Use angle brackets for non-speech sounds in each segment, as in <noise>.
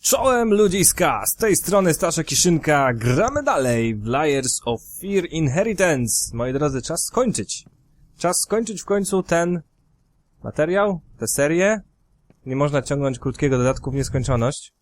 Czołem ludziska, z tej strony Staszek Kiszynka, gramy dalej w Layers of Fear Inheritance. Moi drodzy, czas skończyć. Czas skończyć w końcu ten materiał, tę serię. Nie można ciągnąć krótkiego dodatku w nieskończoność.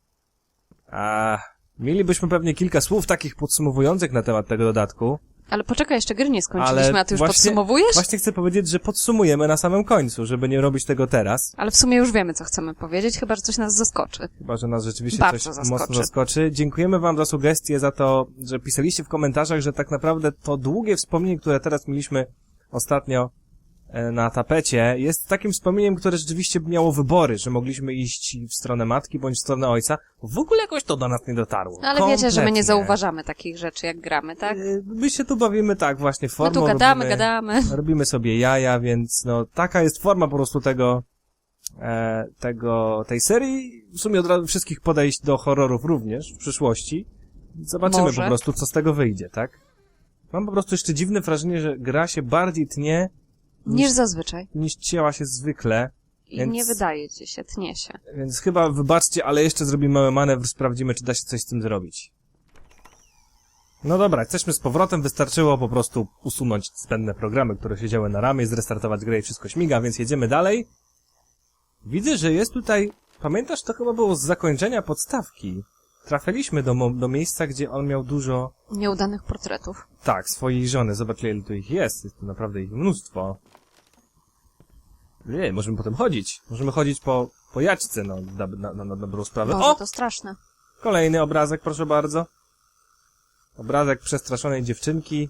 A mielibyśmy pewnie kilka słów takich podsumowujących na temat tego dodatku. Ale poczekaj, jeszcze gry nie skończyliśmy, Ale a ty już właśnie- podsumowujesz? Właśnie chcę powiedzieć, że podsumujemy na samym końcu, żeby nie robić tego teraz. Ale w sumie już wiemy, co chcemy powiedzieć, chyba, że coś nas zaskoczy. Chyba, że nas rzeczywiście Bardzo coś zaskoczy. mocno zaskoczy. Dziękujemy wam za sugestie, za to, że pisaliście w komentarzach, że tak naprawdę to długie wspomnienie, które teraz mieliśmy ostatnio na tapecie, jest takim wspomnieniem, które rzeczywiście miało wybory, że mogliśmy iść w stronę matki bądź w stronę ojca. W ogóle jakoś to do nas nie dotarło. No, ale wiecie, że my nie Kompletnie. zauważamy takich rzeczy, jak gramy, tak? E, My się tu bawimy tak właśnie My formą. tu gadamy, robimy, gadamy. <laughs> Robimy sobie jaja, więc no taka jest forma po prostu tego, e, tego, tej serii. W sumie od razu wszystkich podejść do horrorów również w przyszłości. Zobaczymy Może. po prostu, co z tego wyjdzie, tak? Mam po prostu jeszcze dziwne wrażenie, że gra się bardziej tnie Niż zazwyczaj. niż cięła się zwykle, I Więc- nie wydaje ci się, tnie się. więc chyba wybaczcie, ale jeszcze zrobimy mały manewr, sprawdzimy, czy da się coś z tym zrobić. No dobra, jesteśmy z powrotem, wystarczyło po prostu usunąć zbędne programy, które siedziały na ramię, zrestartować grę i wszystko śmiga, więc jedziemy dalej. Widzę, że jest tutaj, pamiętasz, to chyba było z zakończenia podstawki. Trafiliśmy do, do miejsca, gdzie on miał dużo, Nieudanych portretów. tak, swojej żony. Zobacz, ile tu ich jest. Jest tu naprawdę ich mnóstwo. Nie, możemy potem chodzić. Możemy chodzić po, po jaćce, no, na, na, na, na dobrą sprawę. Boże, O! to straszne. Kolejny obrazek, proszę bardzo. Obrazek przestraszonej dziewczynki,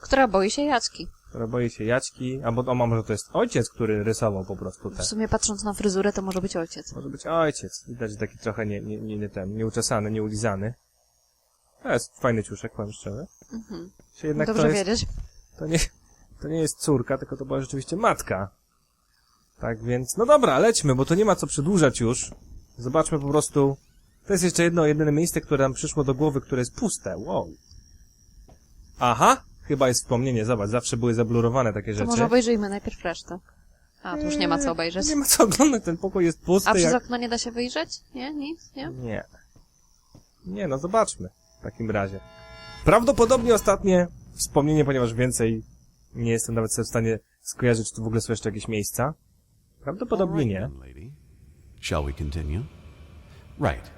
Która boi się Jacki. Która boi się Jaćki, albo o, może to jest ojciec, który rysował po prostu te. W sumie patrząc na fryzurę, to może być ojciec. Może być ojciec. Widać, taki trochę nie, nie, nie, nie ten, nieuczesany, nieulizany. To jest fajny ciuszek, powiem szczerze. Mhm. Jednak Dobrze to jest, wiedzieć. to nie, to nie jest córka, tylko to była rzeczywiście matka. Tak więc, no dobra, lećmy, bo to nie ma co przedłużać już. Zobaczmy po prostu. To jest jeszcze jedno, jedyne miejsce, które nam przyszło do głowy, które jest puste. Wow. Aha, chyba jest wspomnienie, zobacz, zawsze były zablurowane takie To rzeczy. może obejrzyjmy najpierw resztę. A, tu już nie ma co obejrzeć. Nie ma co oglądać, ten pokój jest pusty. A przez jak... okno nie da się wyjrzeć? Nie? Nic? Nie? Nie. Nie, no zobaczmy w takim razie. Prawdopodobnie ostatnie wspomnienie, ponieważ więcej nie jestem nawet sobie w stanie skojarzyć, czy tu w ogóle są jeszcze jakieś miejsca. Prawdopodobnie nie. Shall we continue? Right.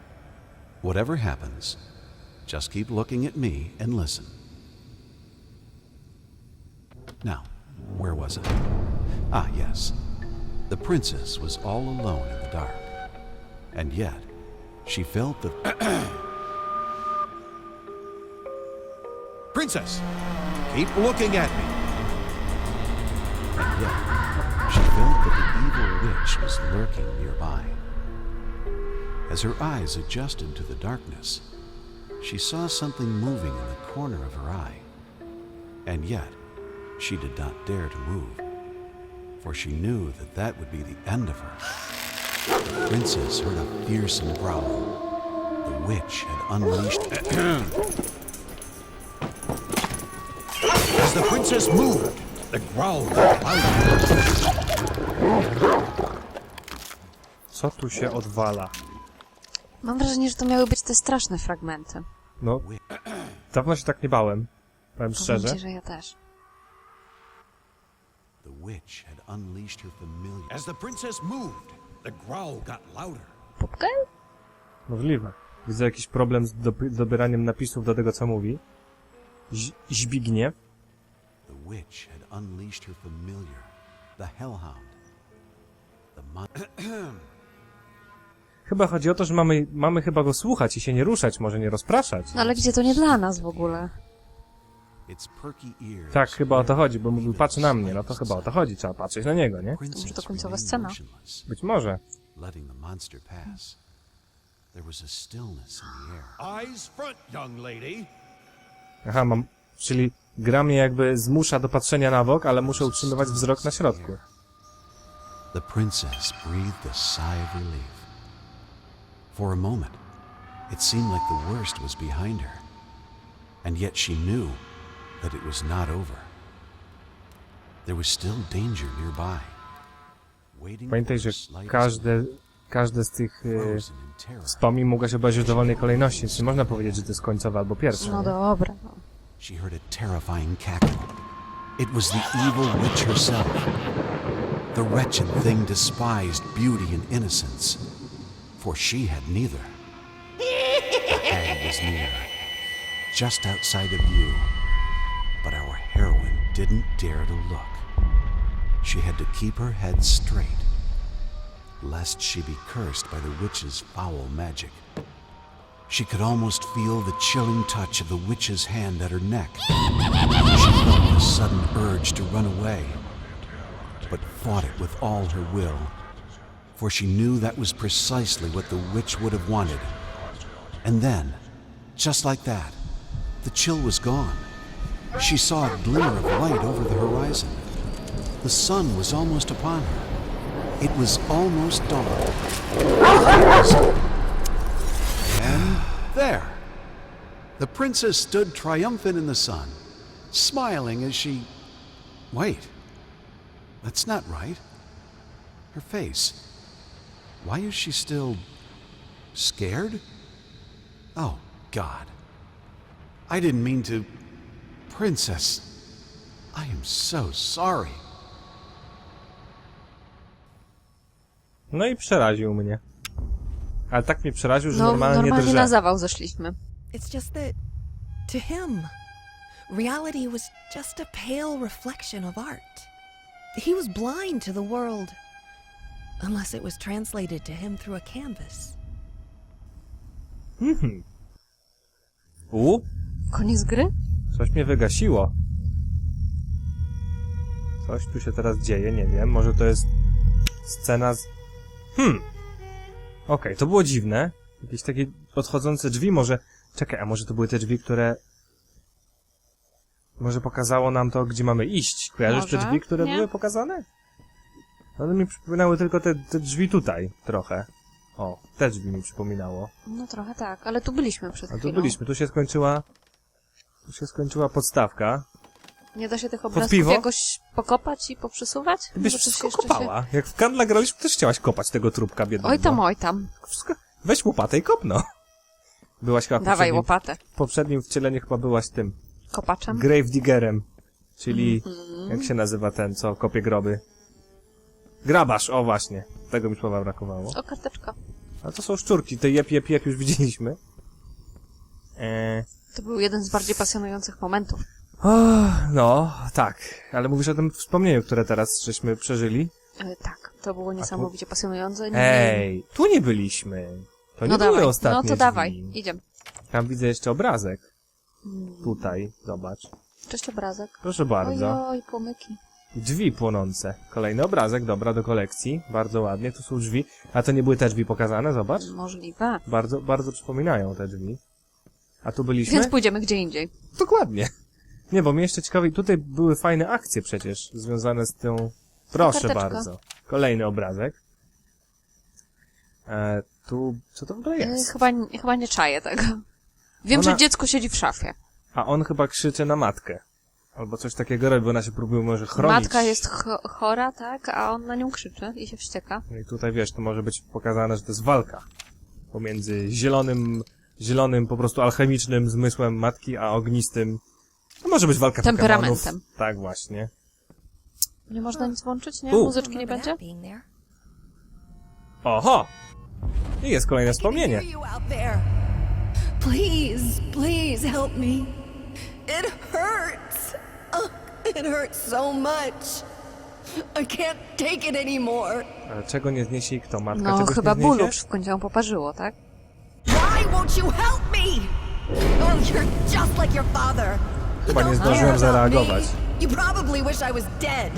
Whatever happens, just keep looking at me and listen. Now, where was it? Ah, yes. The princess was all alone in the dark. And yet, she felt the. <clears throat> princess! Keep looking at me! And yet, she felt that the evil witch was lurking nearby. As her eyes adjusted to the darkness, she saw something moving in the corner of her eye. And yet, she did not dare to move, for she knew that that would be the end of her. The princess heard a fearsome growl. The witch had unleashed. As the princess moved, the growl got louder. Co tu się odwala? Mam wrażenie, że to miały być te straszne fragmenty. No, dawno się tak nie bałem. Powiem Powiem szczerze. ci, że ja też. The witch had unleashed her familiar. As the princess moved, the growl got louder. Popkę? Możliwe. Widzę jakiś problem z dobieraniem napisów do tego, co mówi. Ź- Zbigniew. The witch had unleashed her familiar, the hellhound. The <clears throat> Chyba chodzi o to, że mamy, mamy chyba go słuchać i się nie ruszać, może nie rozpraszać. No ale gdzie to nie dla nas w ogóle? Tak, chyba o to chodzi, bo mówił, patrz na mnie, no to chyba o to chodzi, trzeba patrzeć na niego, nie? Princess Może to końcowa scena. Być może. Aha, mam, czyli gra mnie jakby zmusza do patrzenia na bok, ale muszę utrzymywać wzrok na środku. The princess breathed a sigh of relief. For a moment, it seemed like the worst was behind her. And yet she knew that it was not over. There was still danger nearby. Waiting Pamiętaj, for że the slightest każde, każde z tych y, frozen wspomnień mogła się obejrzeć w dowolnej kolejności, więc nie można powiedzieć, że to jest końcowe albo pierwsze. No nie? dobra. No. She heard a terrifying cackle. It was the evil witch herself. The wretched thing despised beauty and innocence, for she had neither. The hag was near, just outside of view, but our heroine didn't dare to look. She had to keep her head straight, lest she be cursed by the witch's foul magic. She could almost feel the chilling touch of the witch's hand at her neck. She felt the sudden urge to run away, but fought it with all her will, for she knew that was precisely what the witch would have wanted. And then, just like that, the chill was gone. She saw a glimmer of light over the horizon. The sun was almost upon her. It was almost dawn. And there, the princess stood triumphant in the sun, smiling as she. Wait, that's not right. Her face. Why is she still. scared? Oh, God. I didn't mean to. Princess, I am so sorry. No i przeraził mnie. Ale tak mnie przeraził, że No, normalnie, normalnie drżę. na zawał zeszliśmy. It's just that, to him, reality was just a pale reflection of art. He was blind to the world, unless it was translated to him through a canvas. U, Koniec gry? Coś mnie wygasiło. Coś tu się teraz dzieje, nie wiem. Może to jest scena z... Hmm. Okej, to było dziwne. Jakieś takie odchodzące drzwi, może... Czekaj, a może to były te drzwi, które... Może pokazało nam to, gdzie mamy iść. Kojarzysz te Może, drzwi, które nie? były pokazane? One mi przypominały tylko te, te drzwi tutaj, trochę. O, te drzwi mi przypominało. No trochę tak, ale tu byliśmy przed A tu chwilą. byliśmy, tu się skończyła... Tu się skończyła podstawka. Nie da się tych obrazków piwo? jakoś pokopać i poprzysuwać? Ty byś coś wszystko jeszcze się- kopała. Jak w kandla graliśmy, też chciałaś kopać tego trupka biednego. Oj tam, oj tam. Wszystko... Weź łopatę i kopno. Byłaś chyba Dawaj poprzednim, łopatę. w poprzednim wcieleniu chyba byłaś tym Kopaczem. Gravediggerem. Czyli Mhm. jak się nazywa ten, co kopie groby? Grabarz, o właśnie. Tego mi słowa brakowało. O, karteczka. A to są szczurki, te jep, jep, jep już widzieliśmy. Eee, To był jeden z bardziej pasjonujących momentów. o, no, tak. Ale mówisz o tym wspomnieniu, które teraz żeśmy przeżyli? E, tak, to było niesamowicie pasjonujące. Nie- Ej, tu nie byliśmy. To nie no były dawaj, ostatnie no to drzwi. dawaj, idziemy. Tam widzę jeszcze obrazek. Mm. Tutaj, zobacz. Cześć obrazek. Proszę bardzo. Oj, płomyki. Drzwi płonące. Kolejny obrazek, dobra, do kolekcji. Bardzo ładnie, tu są drzwi. A to nie były te drzwi pokazane, zobacz. Możliwe. Bardzo, bardzo przypominają te drzwi. A tu byliśmy? Więc pójdziemy gdzie indziej. Dokładnie. Nie, bo mnie jeszcze ciekawi, tutaj były fajne akcje przecież, związane z tą... Proszę karteczka. bardzo. Kolejny obrazek. E, tu, co to w ogóle E, jest? chyba, chyba nie czaję tego. Wiem, Ona- że dziecko siedzi w szafie. A on chyba krzyczy na matkę. Albo coś takiego robi, bo ona się próbuje może chronić. Matka jest cho chora, tak? A on na nią krzyczy i się wścieka. No I tutaj wiesz, to może być pokazane, że to jest walka pomiędzy zielonym, zielonym po prostu alchemicznym zmysłem matki, a ognistym. To może być walka Temperamentem. Pokemonów. Tak właśnie. Nie można nic włączyć, nie? U. Muzyczki nie będzie? Oho! I jest kolejne wspomnienie. Please, please help me. It hurts. Oh, it hurts so much. I can't take it anymore. Ale czego nie zniesie i kto? Matka No, czegoś chyba nie bólu w końcu ją poparzyło, tak? Won't you help me? Oh, you're just like your father. Chyba nie don't zdążyłem care about zareagować. me. You probably wish I was dead.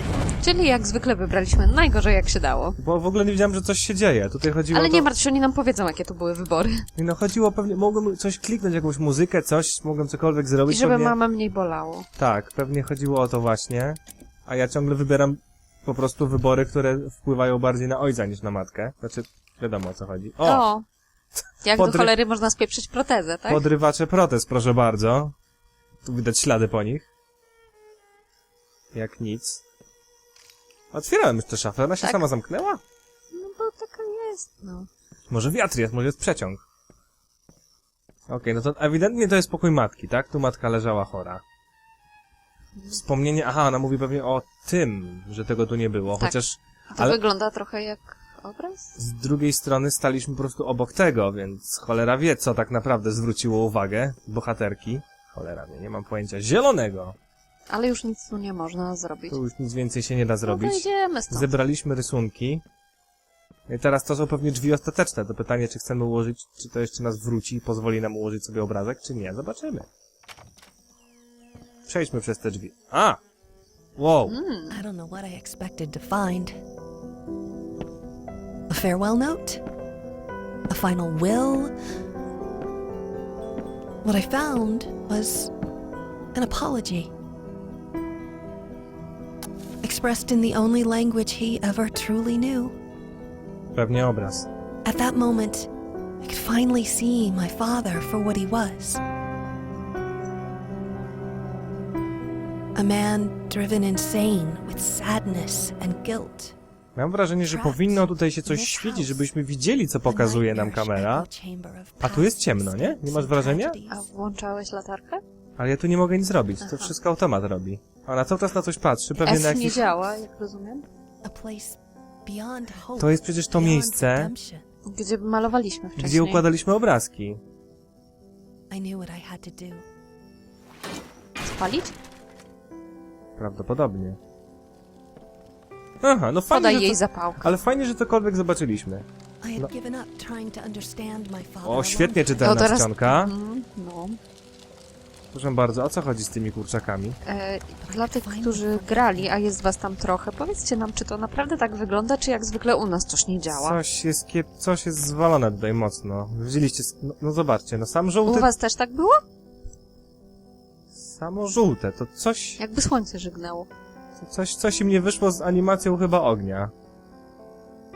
Czyli jak zwykle wybraliśmy najgorzej jak się dało. Bo w ogóle nie wiedziałem, że coś się dzieje. Tutaj chodziło Ale o to... nie martw się, oni nam powiedzą, jakie to były wybory. Nie no, chodziło pewnie... Mogłem coś kliknąć, jakąś muzykę, coś, mogłem cokolwiek I zrobić. żeby pewnie... mamę mniej bolało. Tak, pewnie chodziło o to właśnie. A ja ciągle wybieram po prostu wybory, które wpływają bardziej na ojca niż na matkę. Znaczy, wiadomo o co chodzi. O! O! Jak Podry- do cholery można spieprzyć protezę, tak? Podrywacze protest, proszę bardzo. Tu widać ślady po nich. Jak nic. Otwierałem już tę szafę, ona się Tak. sama zamknęła? No bo taka jest, no. Może wiatr jest, może jest przeciąg. Okej, no to ewidentnie to jest pokój matki, tak? Tu matka leżała chora. Wspomnienie, aha, ona mówi pewnie o tym, że tego tu nie było, Tak. chociaż to Ale- wygląda trochę jak obraz? z drugiej strony staliśmy po prostu obok tego, więc cholera wie, co tak naprawdę zwróciło uwagę bohaterki. Cholera wie, nie mam pojęcia. Zielonego! Ale już nic tu nie można zrobić. Tu już nic więcej się nie da No zrobić. idziemy stąd. Zebraliśmy rysunki. I teraz to są pewnie drzwi ostateczne. To pytanie, czy chcemy ułożyć, czy to jeszcze nas wróci i pozwoli nam ułożyć sobie obrazek, czy nie. Zobaczymy. Przejdźmy przez te drzwi. A! Wow! I don't know what I expected to find. A farewell note? A final will? What I found was an apology. Expressed in the only language he ever truly knew. Pewnie obraz. At that moment, I could finally see my father for what he was. A man driven insane with sadness and guilt. Mam wrażenie, że powinno tutaj się coś świecić, żebyśmy widzieli, co pokazuje nam kamera. A tu jest ciemno, nie? Nie masz wrażenia? A włączałeś latarkę? Ale ja tu nie mogę nic zrobić. To wszystko automat robi. Ona cały czas na coś patrzy, pewnie na nie jakiś... działa, jak rozumiem. To jest przecież to miejsce. Gdzie malowaliśmy wcześniej. gdzie układaliśmy obrazki. Spalić? Prawdopodobnie. Aha, no fajnie, Podaj że jej to... zapałkę. Ale fajnie, że cokolwiek zobaczyliśmy. I had No. given up trying to understand my father. O, świetnie czytelna teraz- czcionka. Mhm, no. Proszę bardzo, o co chodzi z tymi kurczakami? E, dla tych, którzy grali, a jest was tam trochę, powiedzcie nam, czy to naprawdę tak wygląda, czy jak zwykle u nas coś nie działa? Coś jest, kiep... coś jest zwalone tutaj mocno. Widzieliście, no, no zobaczcie, no sam U żółty, was też tak było? samo żółte, to coś, Jakby słońce żygnęło. Coś, coś im nie wyszło z animacją chyba ognia.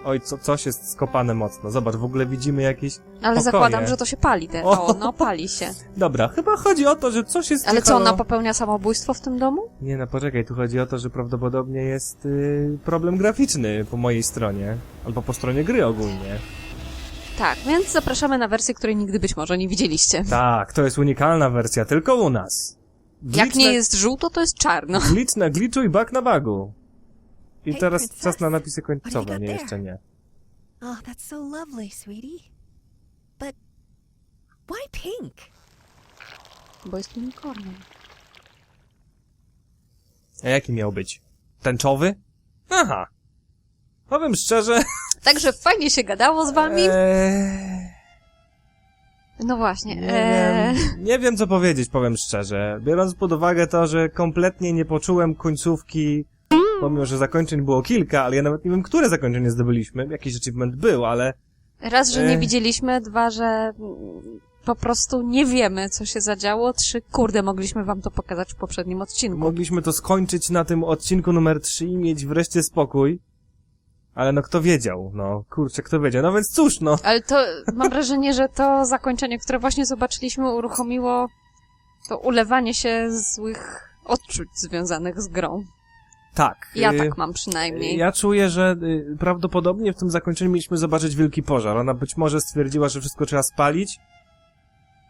Oj, co, coś jest skopane mocno. Zobacz, w ogóle widzimy jakieś... Ale Pokoje. zakładam, że to się pali. Te... O. O, no pali się. Dobra, chyba chodzi o to, że coś jest... Ale co, halo- ona popełnia samobójstwo w tym domu? Nie no, poczekaj, tu chodzi o to, że prawdopodobnie jest y, problem graficzny po mojej stronie. Albo po stronie gry ogólnie. Tak, więc zapraszamy na wersję, której nigdy być może nie widzieliście. Tak, to jest unikalna wersja, tylko u nas. Jak nie jest żółto, to jest czarno. Glitch na glitchu i bug na bugu. I Hej, teraz princess. czas na napisy końcowe, nie, jeszcze nie. Oh, that's so lovely, sweetie. But why pink? Bo jest unicornem. A jaki miał być? Tęczowy? Aha. Powiem szczerze... <laughs> Także fajnie się gadało z wami. Eee, No właśnie. nie, Eee, wiem, nie wiem, co powiedzieć, powiem szczerze. Biorąc pod uwagę to, że kompletnie nie poczułem końcówki, pomimo, że zakończeń było kilka, ale ja nawet nie wiem, które zakończenie zdobyliśmy. Jakiś achievement był, ale... raz, że nie Eee. widzieliśmy, dwa, że po prostu nie wiemy, co się zadziało, trzy, kurde, mogliśmy wam to pokazać w poprzednim odcinku. Mogliśmy to skończyć na tym odcinku numer 3 i mieć wreszcie spokój. Ale no kto wiedział, no kurczę, kto wiedział. No więc cóż, no. Ale to mam wrażenie, że to zakończenie, które właśnie zobaczyliśmy, uruchomiło to ulewanie się złych odczuć związanych z grą. Tak. Ja y, tak mam przynajmniej. Ja czuję, że y, prawdopodobnie w tym zakończeniu mieliśmy zobaczyć wielki pożar. Ona być może stwierdziła, że wszystko trzeba spalić.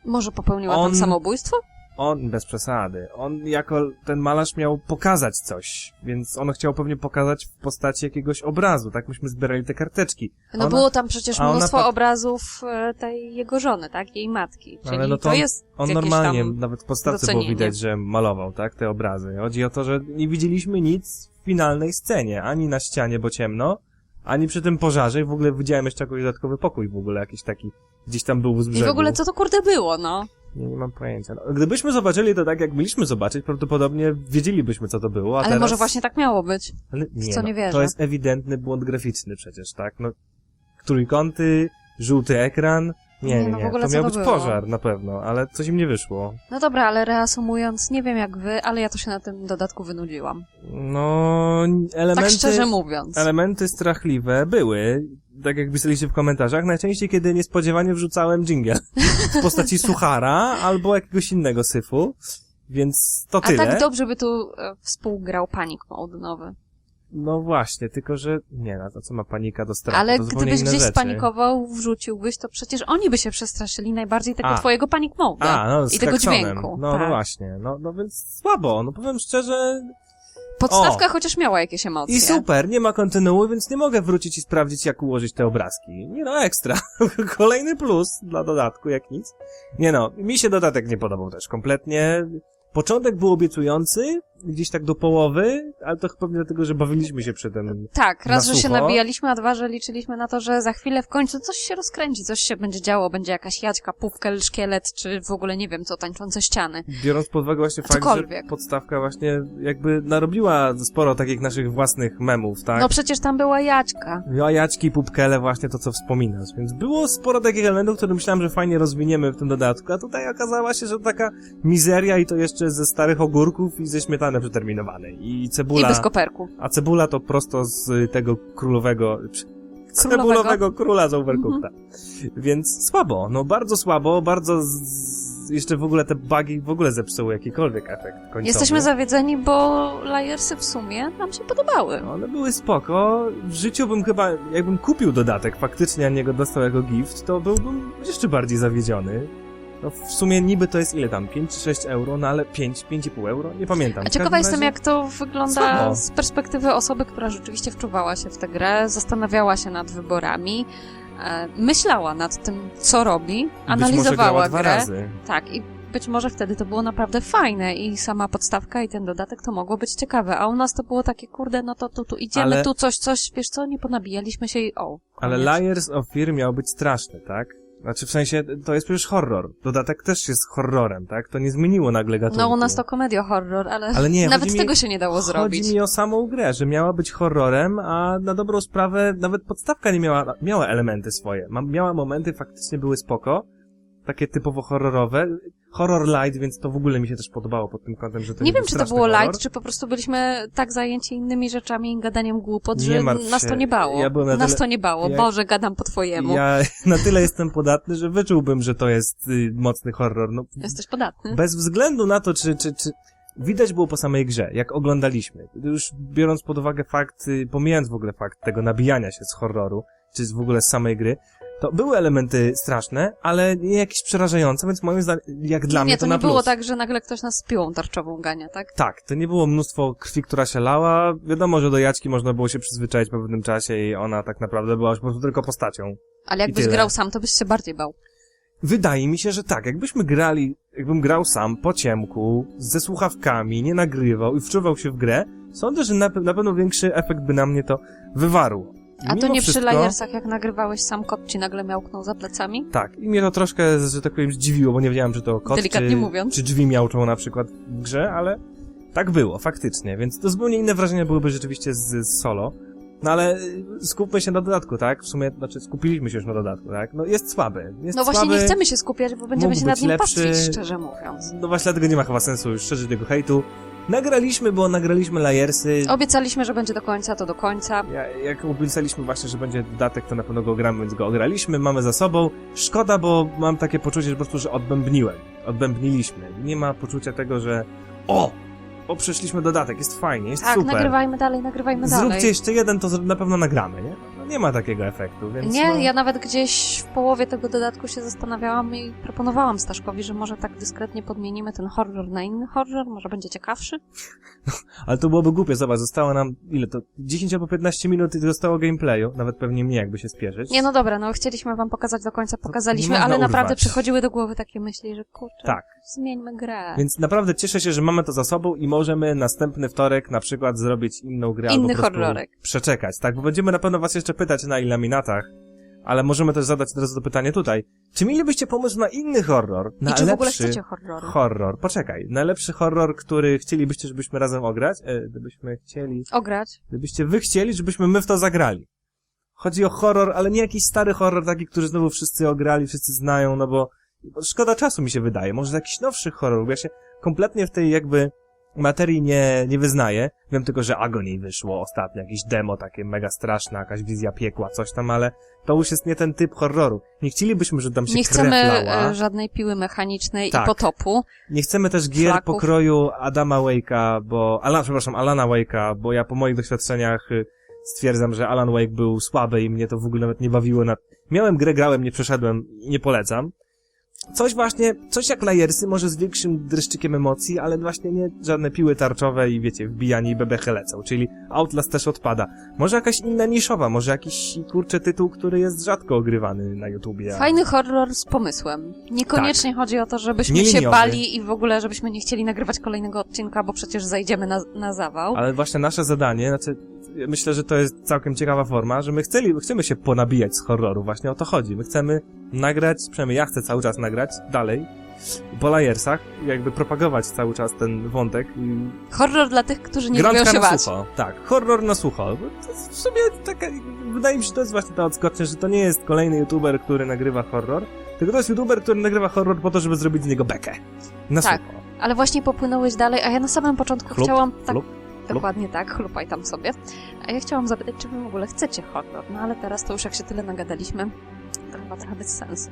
Może popełniła On- tam samobójstwo? On, bez przesady, on jako ten malarz miał pokazać coś, więc on chciał pewnie pokazać w postaci jakiegoś obrazu, tak? Myśmy zbierali te karteczki. No Ona- było tam przecież ona mnóstwo pat- obrazów e, tej jego żony, tak? Jej matki. Czyli Ale no to to jest On normalnie, nawet w podstawce było widać, że malował, tak? Te obrazy. Chodzi o to, że nie widzieliśmy nic w finalnej scenie, ani na ścianie, bo ciemno, ani przy tym pożarze i w ogóle widziałem jeszcze jakiś dodatkowy pokój w ogóle, jakiś taki, gdzieś tam był z I brzegu. w ogóle co to kurde było, no? Nie, nie mam pojęcia. No, gdybyśmy zobaczyli to tak, jak mieliśmy zobaczyć, prawdopodobnie wiedzielibyśmy, co to było, a Ale teraz... może właśnie tak miało być. Ale nie, co no, nie wierzę. To jest ewidentny błąd graficzny przecież, tak? No, trójkąty, żółty ekran... Nie, Nie, nie, no w ogóle To miał to być było? pożar, na pewno, ale coś im nie wyszło. No dobra, ale reasumując, nie wiem jak wy, ale ja to się na tym dodatku wynudziłam. No, elementy... Tak szczerze mówiąc. Elementy strachliwe były, tak jak pisaliście w komentarzach, najczęściej kiedy niespodziewanie wrzucałem jingle w postaci suchara albo jakiegoś innego syfu, więc to A tyle. tak dobrze by tu e, współgrał Panic Mode nowy. No właśnie, tylko że nie, na to co ma panika do strachu, Ale gdybyś gdzieś rzeczy. spanikował, wrzuciłbyś, to przecież oni by się przestraszyli najbardziej tego A. twojego panic mode'a A, no, z i tego klaksonem. dźwięku. No, tak. no właśnie, no, no więc słabo, no powiem szczerze, Podstawka O. chociaż miała jakieś emocje. I super, nie ma kontynuuj, więc nie mogę wrócić i sprawdzić, jak ułożyć te obrazki. Nie no, ekstra. <laughs> Kolejny plus dla dodatku, jak nic. Nie no, mi się dodatek nie podobał też kompletnie. Początek był obiecujący, gdzieś tak do połowy, ale to pewnie dlatego, że bawiliśmy się przy tym. Tak, raz, że się nabijaliśmy, a dwa, że liczyliśmy na to, że za chwilę w końcu coś się rozkręci, coś się będzie działo, będzie jakaś jadźka, pupkel, szkielet, czy w ogóle nie wiem co, tańczące ściany. Biorąc pod uwagę właśnie fakt, Cokolwiek. że podstawka właśnie jakby narobiła sporo takich naszych własnych memów, tak? No przecież tam była jadźka. Jajaćki, pupkele, właśnie to, co wspominasz. Więc było sporo takich elementów, które myślałem, że fajnie rozwiniemy w tym dodatku, a tutaj okazała się, że taka mizeria i to jeszcze ze starych ogórków i ze śmietany przeterminowanej. I I cebula, bez koperku. a cebula to prosto z tego królowego... Królowego. Cebulowego króla z Overcookta. Więc słabo, no bardzo słabo, bardzo z... jeszcze w ogóle te bugi w ogóle zepsuły jakikolwiek efekt końcowy. Jesteśmy zawiedzeni, bo lajersy w sumie nam się podobały. No, One były spoko. W życiu bym chyba, jakbym kupił dodatek faktycznie, a nie go dostał jako gift, to byłbym jeszcze bardziej zawiedziony. No w sumie niby to jest ile tam? 5 czy 6 euro, no ale 5, 5,5 euro? Nie pamiętam. A ciekawa jestem, razie- jak to wygląda z perspektywy osoby, która rzeczywiście wczuwała się w tę grę, zastanawiała się nad wyborami, e, myślała nad tym, co robi, analizowała grę. razy. Tak, i być może wtedy to było naprawdę fajne i sama podstawka i ten dodatek to mogło być ciekawe, a u nas to było takie, kurde, no to tu, tu idziemy, Ale- tu coś, coś, wiesz co, nie ponabijaliśmy się i o, Ale koniec. Liars of Fear miał być straszny, tak? Znaczy w sensie, to jest przecież horror. Dodatek też jest horrorem, tak? To nie zmieniło nagle gatunku. No u nas to komedia horror, ale, Ale nie, nawet chodzi mi- tego się nie dało zrobić. Chodzi mi o samą grę, że miała być horrorem, a na dobrą sprawę nawet podstawka nie miała, miała elementy swoje. Miała momenty, faktycznie były spoko, takie typowo horrorowe. Horror light, więc to w ogóle mi się też podobało pod tym kątem, że to Nie był wiem, czy to było horror. light, czy po prostu byliśmy tak zajęci innymi rzeczami i gadaniem głupot, Nie że nas to nie bało. Ja byłem na Nas tyle- to nie bało. ja- Boże, gadam po twojemu. Ja na tyle jestem podatny, że wyczułbym, że to jest y, mocny horror. No, Jesteś podatny. Bez względu na to, czy, czy, czy widać było po samej grze, jak oglądaliśmy. Już biorąc pod uwagę fakt, y, pomijając w ogóle fakt tego nabijania się z horroru, czy z w ogóle z samej gry, to były elementy straszne, ale nie jakieś przerażające, więc moim zdaniem, jak dla nie, mnie to to, nie na plus. było tak, że nagle ktoś nas z piłą tarczową gania, tak? Tak, to nie było mnóstwo krwi, która się lała. Wiadomo, że do Jaćki można było się przyzwyczaić po pewnym czasie i ona tak naprawdę była już po prostu tylko postacią. Ale jakbyś grał sam, to byś się bardziej bał. Wydaje mi się, że tak. Jakbyśmy grali, jakbym grał sam, po ciemku, ze słuchawkami, nie nagrywał i wczuwał się w grę, sądzę, że na, na pewno większy efekt by na mnie to wywarł. A to nie wszystko, przy lajersach, jak nagrywałeś sam, kot ci nagle miałknął za plecami? Tak, i mnie to troszkę, że tak powiem, zdziwiło, bo nie wiedziałem, czy to kot, Delikatnie czy, mówiąc. czy drzwi miałczą na przykład w grze, ale tak było, faktycznie, więc to zupełnie inne wrażenia byłyby rzeczywiście z, z solo. No ale y, skupmy się na dodatku, tak? W sumie, znaczy skupiliśmy się już na dodatku, tak? No jest słaby. Jest No właśnie słaby. nie chcemy się skupiać, bo będziemy się nad nim lepszy. pastwić, szczerze mówiąc. No właśnie dlatego nie ma chyba sensu już szerzyć tego hejtu. Nagraliśmy, bo nagraliśmy lajersy. Obiecaliśmy, że będzie do końca, to do końca. Ja, jak obiecaliśmy właśnie, że będzie dodatek, to na pewno go gramy, więc go ograliśmy, mamy za sobą. Szkoda, bo mam takie poczucie, że po prostu, że odbębniłem. Odbębniliśmy. Nie ma poczucia tego, że o! O, przeszliśmy dodatek, jest fajnie, jest Tak, super. nagrywajmy dalej, nagrywajmy dalej. Zróbcie jeszcze jeden, to na pewno nagramy, nie? No, nie ma takiego efektu, więc Nie, no, ja nawet gdzieś w połowie tego dodatku się zastanawiałam i proponowałam Staszkowi, że może tak dyskretnie podmienimy ten horror na inny horror, może będzie ciekawszy. Ale to byłoby głupie, zobacz, zostało nam, ile to, 10 albo 15 minut i zostało gameplayu, nawet pewnie mniej jakby się spieszyć. Nie, no dobra, no chcieliśmy wam pokazać do końca, pokazaliśmy, ale naprawdę urwać. przychodziły do głowy takie myśli, że kurczę, Tak. zmieńmy grę. Więc naprawdę cieszę się, że mamy to za sobą i możemy następny wtorek na przykład zrobić inną grę Inny albo po horrorek. przeczekać, tak? Bo będziemy na pewno was jeszcze pytać na ilaminatach, ale możemy też zadać od razu to pytanie tutaj. Czy mielibyście pomysł na inny horror? Na I czy w ogóle lepszy chcecie horrory? horror? Poczekaj. Najlepszy horror, który chcielibyście, żebyśmy razem ograć? E, gdybyśmy chcieli... Ograć? Gdybyście wy chcieli, żebyśmy my w to zagrali. Chodzi o horror, ale nie jakiś stary horror, taki, który znowu wszyscy ograli, wszyscy znają, no bo, bo szkoda czasu mi się wydaje. Może jakiś nowszy horror, bo ja się kompletnie w tej jakby materii nie, nie wyznaję. Wiem tylko, że Agony wyszło ostatnio, jakieś demo takie mega straszne, jakaś wizja piekła, coś tam, ale to już jest nie ten typ horroru. Nie chcielibyśmy, żeby tam się Nie chcemy e, żadnej piły mechanicznej Tak. i potopu. Nie chcemy też gier Flaków. pokroju Adama Wake'a, bo... Alan, przepraszam, Alana Wake'a, bo ja po moich doświadczeniach y, stwierdzam, że Alan Wake był słaby i mnie to w ogóle nawet nie bawiło na... Miałem grę, grałem, nie przeszedłem i nie polecam. Coś właśnie, coś jak Lajersy, może z większym dreszczykiem emocji, ale właśnie nie żadne piły tarczowe i wiecie, wbijanie i bebechy lecą, czyli Outlast też odpada. Może jakaś inna niszowa, może jakiś, kurczę, tytuł, który jest rzadko ogrywany na YouTubie. Fajny horror z pomysłem. Niekoniecznie chodzi o to, żebyśmy Nie się bali i w ogóle, żebyśmy nie chcieli nagrywać kolejnego odcinka, bo przecież zajdziemy na, na zawał. Ale właśnie nasze zadanie, znaczy, myślę, że to jest całkiem ciekawa forma, że my chceli, chcemy się ponabijać z horroru, właśnie o to chodzi. My chcemy nagrać, przynajmniej ja chcę cały czas nagrać dalej, po lajersach, jakby propagować cały czas ten wątek. Horror dla tych, którzy nie Grączka lubią się na bać. sucho, tak, horror na sucho. To jest w sumie taka, wydaje mi się, że to jest właśnie ta odskocznia, że to nie jest kolejny youtuber, który nagrywa horror, tylko to jest youtuber, który nagrywa horror po to, żeby zrobić z niego bekę. Na Tak. sucho. Ale właśnie popłynąłeś dalej, a ja na samym początku Chlup, chciałam... Tak, chlup, Dokładnie tak, <laughs> chlupaj tam sobie. A ja chciałam zapytać, czy wy w ogóle chcecie horror, no ale teraz to już jak się tyle nagadaliśmy, to chyba trochę bez sensu.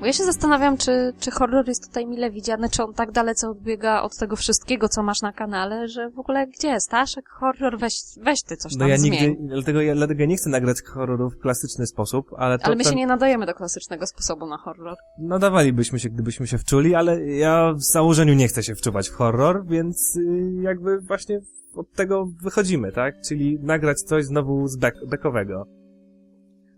Bo ja się zastanawiam, czy, czy horror jest tutaj mile widziany, czy on tak dalece odbiega od tego wszystkiego, co masz na kanale, że w ogóle gdzie? Staszek, horror, weź, weź ty coś tam No ja zmień. nigdy, dlatego ja, dlatego ja nie chcę nagrać horroru w klasyczny sposób, ale to Ale my ten, się nie nadajemy do klasycznego sposobu na horror. nadawalibyśmy się, gdybyśmy się wczuli, ale ja w założeniu nie chcę się wczuwać w horror, więc y, jakby właśnie od tego wychodzimy, tak? Czyli nagrać coś znowu z back, backowego.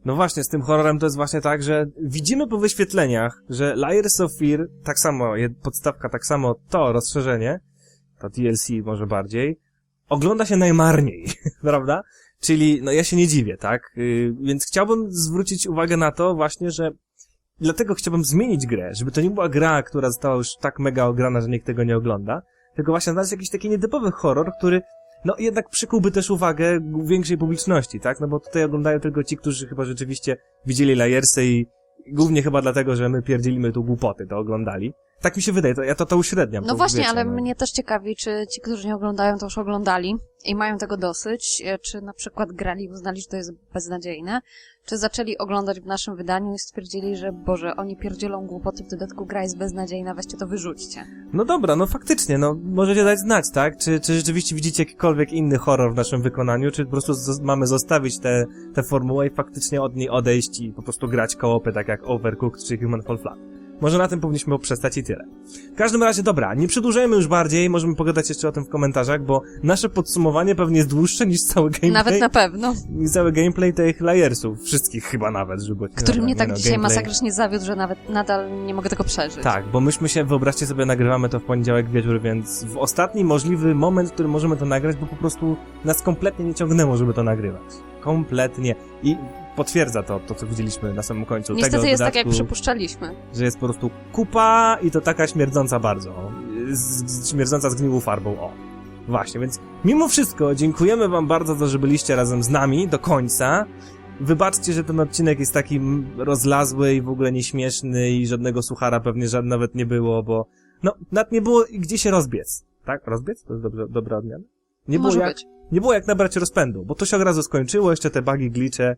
No właśnie, z tym horrorem to jest właśnie tak, że widzimy po wyświetleniach, że Layers of Fear, tak samo, podstawka, tak samo to rozszerzenie, to DLC może bardziej, ogląda się najmarniej, <laughs> prawda? Czyli, no ja się nie dziwię, tak? Yy, więc chciałbym zwrócić uwagę na to właśnie, że dlatego chciałbym zmienić grę, żeby to nie była gra, która została już tak mega ograna, że nikt tego nie ogląda, tylko właśnie znaleźć jakiś taki nietypowy horror, który no jednak przykułby też uwagę większej publiczności, tak? No bo tutaj oglądają tylko ci, którzy chyba rzeczywiście widzieli Lajersy i głównie chyba dlatego, że my pierdzielimy tu głupoty, to oglądali. Tak mi się wydaje, to ja to, to uśredniam. No to właśnie, wiecie, ale no. mnie też ciekawi, czy ci, którzy nie oglądają, to już oglądali i mają tego dosyć, e, czy na przykład grali i uznali, że to jest beznadziejne, czy zaczęli oglądać w naszym wydaniu i stwierdzili, że Boże, oni pierdzielą głupoty, w dodatku gra jest beznadziejna, weźcie to wyrzućcie. No dobra, no faktycznie, no możecie dać znać, tak? Czy, czy rzeczywiście widzicie jakikolwiek inny horror w naszym wykonaniu, czy po prostu mamy zostawić tę tę formułę i faktycznie od niej odejść i po prostu grać kołopy, tak jak Overcooked czy Human Fall Flat. Może na tym powinniśmy poprzestać i tyle. W każdym razie, dobra, nie przedłużajmy już bardziej, możemy pogadać jeszcze o tym w komentarzach, bo nasze podsumowanie pewnie jest dłuższe niż cały gameplay. Nawet na pewno. I cały gameplay tych layersów, wszystkich chyba nawet, żeby... Który mnie nie tak no, dzisiaj gameplay- masakrycznie zawiódł, że nawet nadal nie mogę tego przeżyć. tak, bo myśmy się, wyobraźcie sobie, nagrywamy to w poniedziałek wieczór, więc w ostatni możliwy moment, w którym możemy to nagrać, bo po prostu nas kompletnie nie ciągnęło, żeby to nagrywać. Kompletnie. I potwierdza to, to co widzieliśmy na samym końcu Niestety tego jest tak, jak dodatku, przypuszczaliśmy. że jest po prostu kupa i to taka śmierdząca bardzo. Z, z, śmierdząca zgniłą farbą, o. Właśnie, więc mimo wszystko dziękujemy wam bardzo za że byliście razem z nami do końca. Wybaczcie, że ten odcinek jest taki rozlazły i w ogóle nieśmieszny i żadnego suchara pewnie żadnego nawet nie było, bo no, nawet nie było gdzie się rozbiec. Tak? Rozbiec? To jest dobrze, dobra odmiana? Nie było Może jak, być. nie było jak nabrać rozpędu, bo to się od razu skończyło, jeszcze te bugi, glicze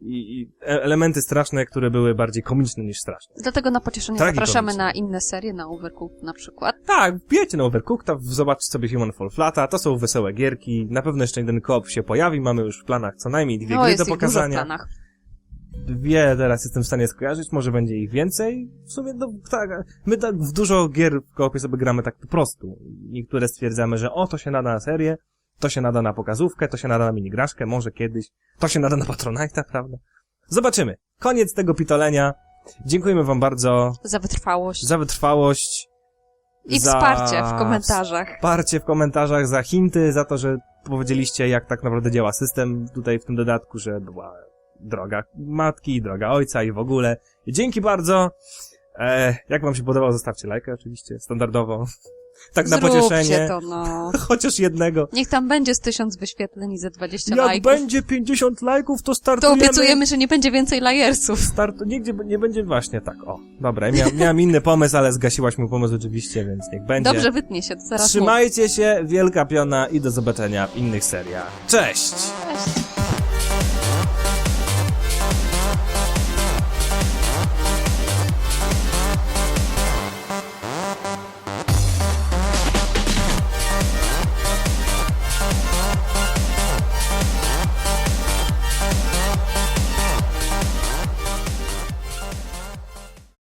i, i e- elementy straszne, które były bardziej komiczne niż straszne. Dlatego na pocieszenie Tragikomiczne. zapraszamy na inne serie, na Overcooked na przykład. Tak, wbijajcie na Overcooked, zobaczcie sobie Human Fall Flata, to są wesołe gierki, na pewno jeszcze jeden koop się pojawi, mamy już w planach co najmniej dwie No, gry jest do ich dużo w pokazania. planach. Dwie teraz jestem w stanie skojarzyć, może będzie ich więcej. W sumie, no tak, my tak w dużo gier w koopie sobie gramy tak po prostu. Niektóre stwierdzamy, że o, to się nada na serię, to się nada na pokazówkę, to się nada na minigraszkę, może kiedyś, to się nada na Patronite'a, prawda? Zobaczymy. Koniec tego pitolenia. Dziękujemy wam bardzo Za wytrwałość. za wytrwałość. I za wsparcie w komentarzach. Wsparcie w komentarzach, za hinty, za to, że powiedzieliście, jak tak naprawdę działa system tutaj w tym dodatku, że była droga matki, droga ojca i w ogóle. Dzięki bardzo. E, jak wam się podobało, zostawcie lajkę oczywiście, standardowo. Tak na pocieszenie. to, no. <laughs> Chociaż jednego. Niech tam będzie z tysiąc wyświetleń i ze 20 Jak lajków. będzie 50 lajków, to To startujemy. obiecujemy, że nie będzie więcej lajersów. Start... Nigdzie nie będzie właśnie tak. O, dobra, mia miałem inny pomysł, ale zgasiłaś mój pomysł oczywiście, więc niech będzie. Dobrze, wytnie się, to zaraz mów. Trzymajcie się, wielka piona i do zobaczenia w innych seriach. Cześć! Cześć.